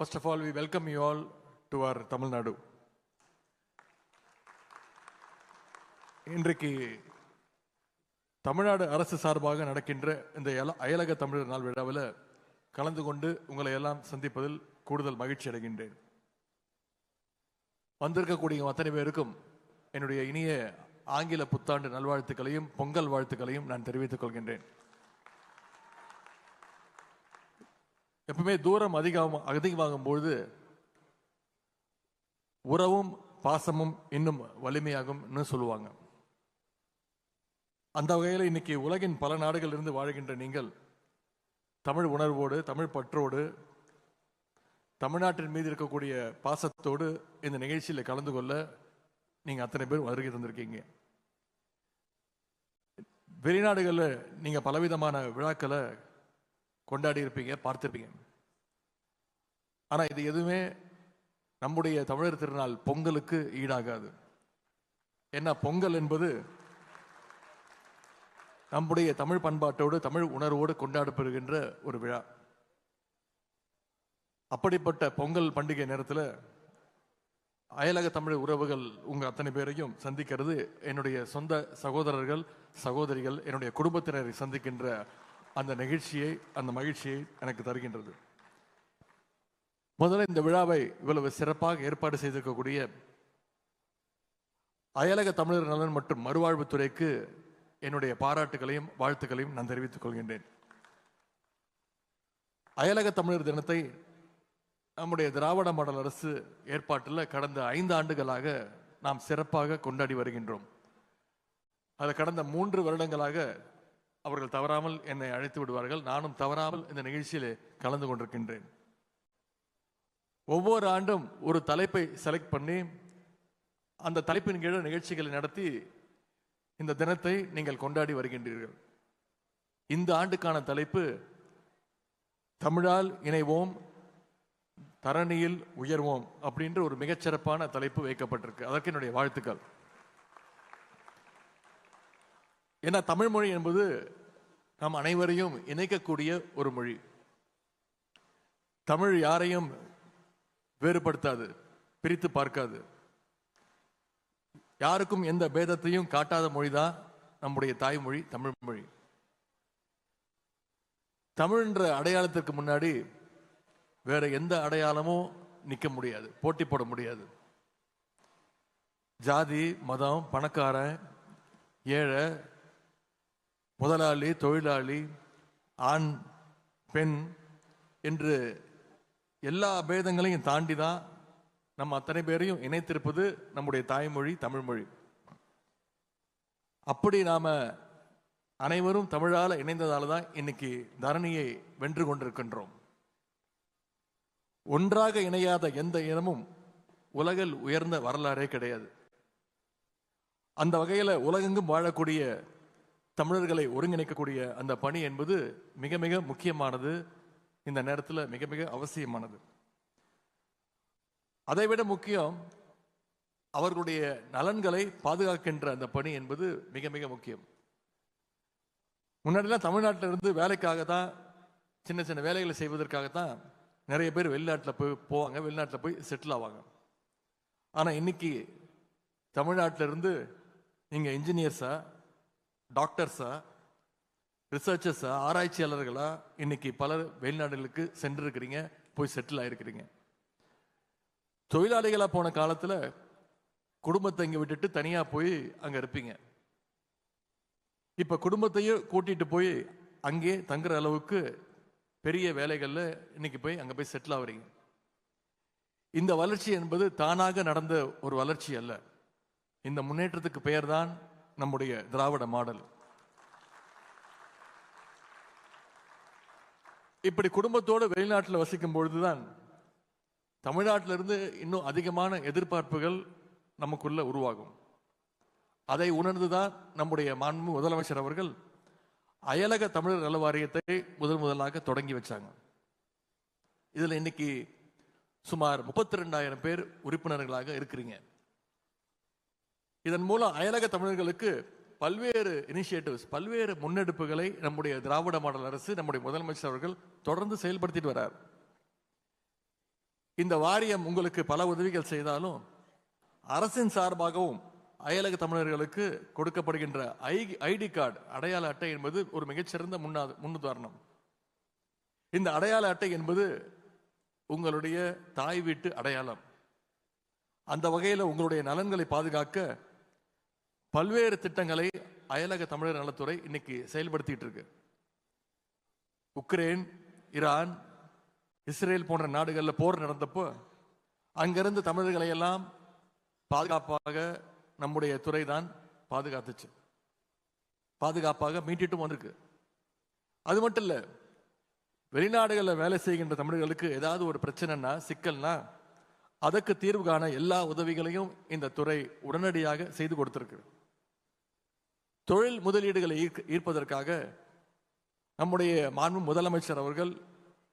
First of all, we welcome you all to our Tamil Nadu. இன்றைக்கு தமிழ்நாடு அரசு சார்பாக நடக்கின்ற இந்த அயலக தமிழர் நாள் விழாவில் கலந்து கொண்டு உங்களை எல்லாம் சந்திப்பதில் கூடுதல் மகிழ்ச்சி அடைகின்றேன் வந்திருக்கக்கூடிய அத்தனை பேருக்கும் என்னுடைய இனிய ஆங்கில புத்தாண்டு நல்வாழ்த்துக்களையும் பொங்கல் வாழ்த்துக்களையும் நான் தெரிவித்துக் கொள்கின்றேன் எப்பவுமே தூரம் அதிகம் அதிகமாகும் பொழுது உறவும் பாசமும் இன்னும் வலிமையாகும்னு சொல்லுவாங்க. அந்த வகையில் இன்னைக்கு உலகின் பல நாடுகளில் இருந்து வாழ்கின்ற நீங்கள் தமிழ் உணர்வோடு தமிழ் பற்றோடு தமிழ்நாட்டின் மீது இருக்கக்கூடிய பாசத்தோடு இந்த நிகழ்ச்சியில் கலந்து கொள்ள நீங்கள் அத்தனை பேர் வருகை தந்திருக்கீங்க. வெளிநாடுகளில் நீங்கள் பலவிதமான விழாக்களை கொண்டாடி இருப்பீங்க பார்த்திருப்பீங்க. ஆனா இது எதுவுமே நம்முடைய தமிழர் திருநாள் பொங்கலுக்கு ஈடாகாது. ஏன்னா பொங்கல் என்பது நம்முடைய தமிழ் பண்பாட்டோடு தமிழ் உணர்வோடு கொண்டாடப்படுகின்ற ஒரு விழா. அப்படிப்பட்ட பொங்கல் பண்டிகை நேரத்தில் அயலக தமிழ் உறவுகள் உங்க அத்தனை பேரையும் சந்திக்கிறது. என்னுடைய சொந்த சகோதரர்கள் சகோதரிகள் என்னுடைய குடும்பத்தினரை சந்திக்கின்ற அந்த நிகழ்ச்சியை அந்த மகிழ்ச்சியை எனக்கு தருகின்றது. முதல்ல இந்த விழாவை இவ்வளவு சிறப்பாக ஏற்பாடு செய்திருக்கக்கூடிய அயலக தமிழர் நலன் மற்றும் மறுவாழ்வுத்துறைக்கு என்னுடைய பாராட்டுகளையும் வாழ்த்துக்களையும் நான் தெரிவித்துக் கொள்கின்றேன். அயலக தமிழர் தினத்தை நம்முடைய திராவிட மாடல் அரசு ஏற்பாட்டில் கடந்த ஐந்து ஆண்டுகளாக நாம் சிறப்பாக கொண்டாடி வருகின்றோம். அது கடந்த மூன்று வருடங்களாக அவர்கள் தவறாமல் என்னை அழைத்து விடுவார்கள். நானும் தவறாமல் இந்த நிகழ்ச்சியில் கலந்து கொண்டிருக்கின்றேன். ஒவ்வொரு ஆண்டும் ஒரு தலைப்பை செலக்ட் பண்ணி அந்த தலைப்பின் கீழே நிகழ்ச்சிகளை நடத்தி இந்த தினத்தை நீங்கள் கொண்டாடி வருகின்றீர்கள். இந்த ஆண்டுக்கான தலைப்பு தமிழால் இணைவோம் தரணியில் உயர்வோம் அப்படின்ற ஒரு மிகச்சிறப்பான தலைப்பு வைக்கப்பட்டிருக்கு. அதற்கு என்னுடைய வாழ்த்துக்கள். ஏன்னா தமிழ் மொழி என்பது நம் அனைவரையும் இணைக்கக்கூடிய ஒரு மொழி. தமிழ் யாரையும் வேறுபடுத்தாது பிரித்து பார்க்காது. யாருக்கும் எந்த பேதத்தையும் காட்டாத மொழிதான் நம்முடைய தாய்மொழி தமிழ் மொழி. தமிழ்ன்ற அடையாளத்திற்கு முன்னாடி வேற எந்த அடையாளமும் நிற்க முடியாது போட்டி போட முடியாது. ஜாதி மதம் பணக்காரன் ஏழை முதலாளி தொழிலாளி ஆண் பெண் என்று எல்லா பேதங்களையும் தாண்டி தான் நம்ம அத்தனை பேரையும் இணைத்திருப்பது நம்முடைய தாய்மொழி தமிழ்மொழி. அப்படி நாம் அனைவரும் தமிழால் இணைந்ததால் தான் இன்னைக்கு தரணியை வென்று கொண்டிருக்கின்றோம். ஒன்றாக இணையாத எந்த இனமும் உலகில் உயர்ந்த வரலாறே கிடையாது. அந்த வகையில் உலகெங்கும் வாழக்கூடிய தமிழர்களை ஒருங்கிணைக்கக்கூடிய அந்த பணி என்பது மிக மிக முக்கியமானது. இந்த நேரத்தில் மிக மிக அவசியமானது. அதைவிட முக்கியம் அவர்களுடைய நலன்களை பாதுகாக்கின்ற அந்த பணி என்பது மிக மிக முக்கியம். முன்னாடிலாம் தமிழ்நாட்டில் இருந்து வேலைக்காக தான் சின்ன சின்ன வேலைகளை செய்வதற்காகத்தான் நிறைய பேர் வெளிநாட்டில் போய் போவாங்க வெளிநாட்டில் போய் செட்டில் ஆவாங்க. ஆனால் இன்னைக்கு தமிழ்நாட்டிலிருந்து நீங்கள் இன்ஜினியர்ஸாக டாக்டர்ஸா ரிசர்ச்சர்ஸா ஆராய்ச்சியாளர்களாக இன்னைக்கு பலர் வெளிநாடுகளுக்கு சென்றிருக்கிறீங்க போய் செட்டில் ஆகிருக்கிறீங்க தொழிலாளிகளாக போன காலத்தில் குடும்பத்தை இங்கே விட்டுட்டு தனியாக போய் அங்கே இருப்பீங்க. இப்போ குடும்பத்தையும் கூட்டிகிட்டு போய் அங்கே தங்குற அளவுக்கு பெரிய வேலைகளில் இன்னைக்கு போய் அங்கே போய் செட்டில் ஆகுறீங்க இந்த வளர்ச்சி என்பது தானாக நடந்த ஒரு வளர்ச்சி அல்ல. இந்த முன்னேற்றத்துக்கு பெயர் தான் நம்முடைய திராவிட மாடல். இப்படி குடும்பத்தோடு வெளிநாட்டில் வசிக்கும் பொழுதுதான் தமிழ்நாட்டிலிருந்து இன்னும் அதிகமான எதிர்பார்ப்புகள் நமக்குள்ள உருவாகும். அதை உணர்ந்துதான் நம்முடைய மாண்பு முதலமைச்சர் அவர்கள் அயலக தமிழர் நல வாரியத்தை முதல் முதலாக தொடங்கி வச்சாங்க. இதில் இன்னைக்கு சுமார் முப்பத்தி ரெண்டாயிரம் பேர் உறுப்பினர்களாக இருக்கிறீங்க. இதன் மூலம் அயலக தமிழர்களுக்கு பல்வேறு இனிஷியேட்டிவ்ஸ் பல்வேறு முன்னெடுப்புகளை நம்முடைய திராவிட மாடல் அரசு நம்முடைய முதலமைச்சர் அவர்கள் தொடர்ந்து செயல்படுத்திட்டு வரார் இந்த வாரியம் உங்களுக்கு பல உதவிகள் செய்தாலும் அரசின் சார்பாகவும் அயலக தமிழர்களுக்கு கொடுக்கப்படுகின்ற ஐ ஐடி கார்டு அடையாள அட்டை என்பது ஒரு மிகச்சிறந்த முன்னா முன்னுதாரணம். இந்த அடையாள அட்டை என்பது உங்களுடைய தாய் வீட்டு அடையாளம். அந்த வகையில் உங்களுடைய நலன்களை பாதுகாக்க பல்வேறு திட்டங்களை அயலக தமிழர் நலத்துறை இன்னைக்கு செயல்படுத்திட்டு இருக்கு. உக்ரைன் ஈரான் இஸ்ரேல் போன்ற நாடுகளில் போர் நடந்தப்போ அங்கிருந்து தமிழர்களை எல்லாம் பாதுகாப்பாக நம்முடைய துறை தான் பாதுகாத்துச்சு. பாதுகாப்பாக மீட்டிட்டும் வந்திருக்கு. அது மட்டும் இல்லை வெளிநாடுகளில் வேலை செய்கின்ற தமிழர்களுக்கு ஏதாவது ஒரு பிரச்சனைனா சிக்கல்னா அதற்கு தீர்வு காண எல்லா உதவிகளையும் இந்த துறை உடனடியாக செய்து கொடுத்துருக்குது தொழில் முதலீடுகளை ஈர்க்க- ஈர்ப்பதற்காக நம்முடைய மாண்பு முதலமைச்சர் அவர்கள்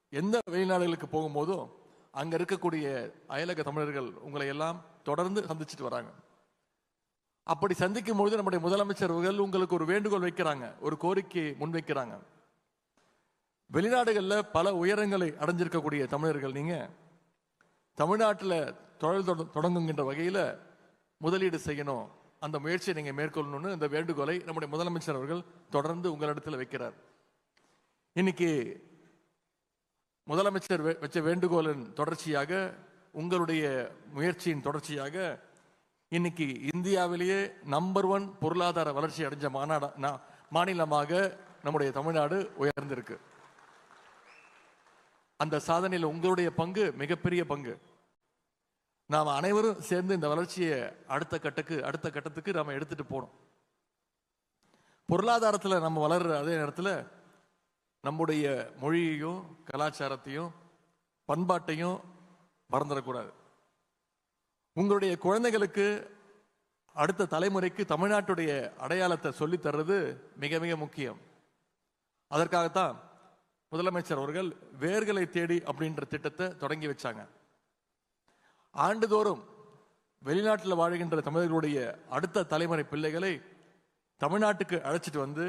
எந்த வெளிநாடுகளுக்கு போகும்போதும் அங்கே இருக்கக்கூடிய அயலக தமிழர்கள் உங்களை எல்லாம் தொடர்ந்து சந்திச்சுட்டு வராங்க. அப்படி சந்திக்கும் பொழுது நம்முடைய முதலமைச்சர் அவர்கள் உங்களுக்கு ஒரு வேண்டுகோள் வைக்கிறாங்க ஒரு கோரிக்கையை முன்வைக்கிறாங்க. வெளிநாடுகளில் பல உயரங்களை அடைஞ்சிருக்கக்கூடிய தமிழர்கள் நீங்கள் தமிழ்நாட்டில் தொழில் தொட- தொடங்குகின்ற வகையில் முதலீடு செய்யணும். அந்த முயற்சியை நீங்கள் மேற்கொள்ளணும்னு இந்த வேண்டுகோளை நம்முடைய முதலமைச்சர் அவர்கள் தொடர்ந்து உங்களிடத்தில் வைக்கிறார். இன்னைக்கு முதலமைச்சர் வச்ச வேண்டுகோளின் தொடர்ச்சியாக உங்களுடைய முயற்சியின் தொடர்ச்சியாக இன்னைக்கு இந்தியாவிலேயே நம்பர் ஒன் பொருளாதார வளர்ச்சி அடைஞ்ச மாநாட நா- மாநிலமாக நம்முடைய தமிழ்நாடு உயர்ந்திருக்கு. அந்த சாதனையில் உங்களுடைய பங்கு மிகப்பெரிய பங்கு. நாம் அனைவரும் சேர்ந்து இந்த வளர்ச்சியை அடுத்த கட்டக்கு அடுத்த கட்டத்துக்கு நாம எடுத்துட்டு போகணும். பொருளாதாரத்தில் நம்ம வளர்ற அதே நேரத்தில் நம்முடைய மொழியையும் கலாச்சாரத்தையும் பண்பாட்டையும் மறந்துடக்கூடாது. உங்களுடைய குழந்தைகளுக்கு அடுத்த தலைமுறைக்கு தமிழ்நாட்டுடைய அடையாளத்தை சொல்லித் தர்றது மிக மிக முக்கியம். அதற்காகத்தான் முதலமைச்சர் அவர்கள் வேர்களை தேடி அப்படின்ற திட்டத்தை தொடங்கி வச்சாங்க. ஆண்டுதோறும் வெளிநாட்டில் வாழ்கின்ற தமிழர்களுடைய அடுத்த தலைமுறை பிள்ளைகளை தமிழ்நாட்டுக்கு அழைச்சிட்டு வந்து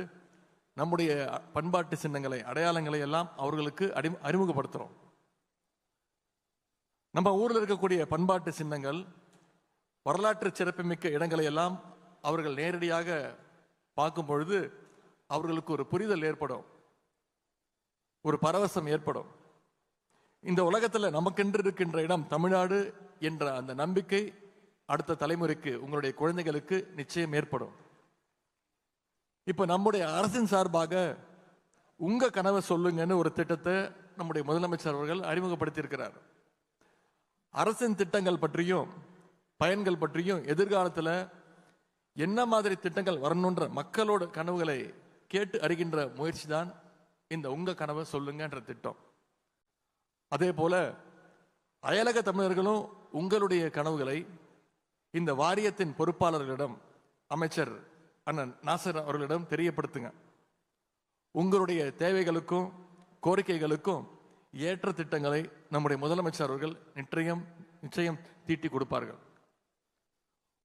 நம்முடைய பண்பாட்டு சின்னங்களை அடையாளங்களை எல்லாம் அவர்களுக்கு அடி அறிமுகப்படுத்துகிறோம் நம்ம ஊரில் இருக்கக்கூடிய பண்பாட்டு சின்னங்கள் வரலாற்று சிறப்புமிக்க இடங்களை எல்லாம் அவர்கள் நேரடியாக பார்க்கும் பொழுது அவர்களுக்கு ஒரு புரிதல் ஏற்படும். ஒரு பரவசம் ஏற்படும். இந்த உலகத்தில் நமக்கென்று இருக்கின்ற இடம் தமிழ்நாடு என்ற அந்த நம்பிக்கை அடுத்த தலைமுறைக்கு உங்களுடைய குழந்தைகளுக்கு நிச்சயம் ஏற்படும். இப்போ நம்முடைய அரசின் சார்பாக உங்கள் கனவை சொல்லுங்கன்னு ஒரு திட்டத்தை நம்முடைய முதலமைச்சர் அவர்கள் அறிமுகப்படுத்தியிருக்கிறார். அரசின் திட்டங்கள் பற்றியும் பயன்கள் பற்றியும் எதிர்காலத்தில் என்ன மாதிரி திட்டங்கள் வரணுன்ற மக்களோட கனவுகளை கேட்டு அறிகின்ற முயற்சி தான் இந்த உங்கள் கனவை சொல்லுங்கன்ற திட்டம். அதே போல அயலக தமிழர்களும் உங்களுடைய கனவுகளை இந்த வாரியத்தின் பொறுப்பாளர்களிடம் அமைச்சர் அண்ணன் நாசர் அவர்களிடம் தெரியப்படுத்துங்க. உங்களுடைய தேவைகளுக்கும் கோரிக்கைகளுக்கும் ஏற்ற திட்டங்களை நம்முடைய முதலமைச்சர் அவர்கள் நிச்சயம் நிச்சயம் தீட்டி கொடுப்பார்கள்.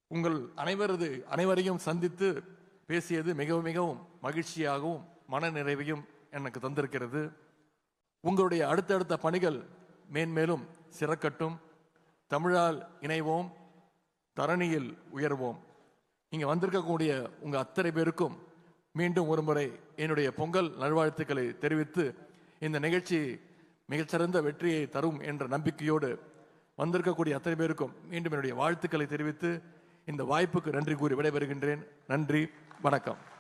உங்கள் அனைவரது அனைவரையும் சந்தித்து பேசியது மிகவும் மிகவும் மகிழ்ச்சியாகவும் மன நிறைவையும் எனக்கு தந்திருக்கிறது. உங்களுடைய அடுத்தடுத்த பணிகள் மேன்மேலும் சிறக்கட்டும். தமிழால் இணைவோம் தரணியில் உயர்வோம். நீங்கள் வந்திருக்கக்கூடிய உங்கள் அத்தனை பேருக்கும் மீண்டும் ஒருமுறை என்னுடைய பொங்கல் நல்வாழ்த்துக்களை தெரிவித்து இந்த நிகழ்ச்சி மிகச்சிறந்த வெற்றியை தரும் என்ற நம்பிக்கையோடு வந்திருக்கக்கூடிய அத்தனை பேருக்கும் மீண்டும் என்னுடைய வாழ்த்துக்களை தெரிவித்து இந்த வாய்ப்புக்கு நன்றி கூறி விடைபெறுகின்றேன். நன்றி வணக்கம்.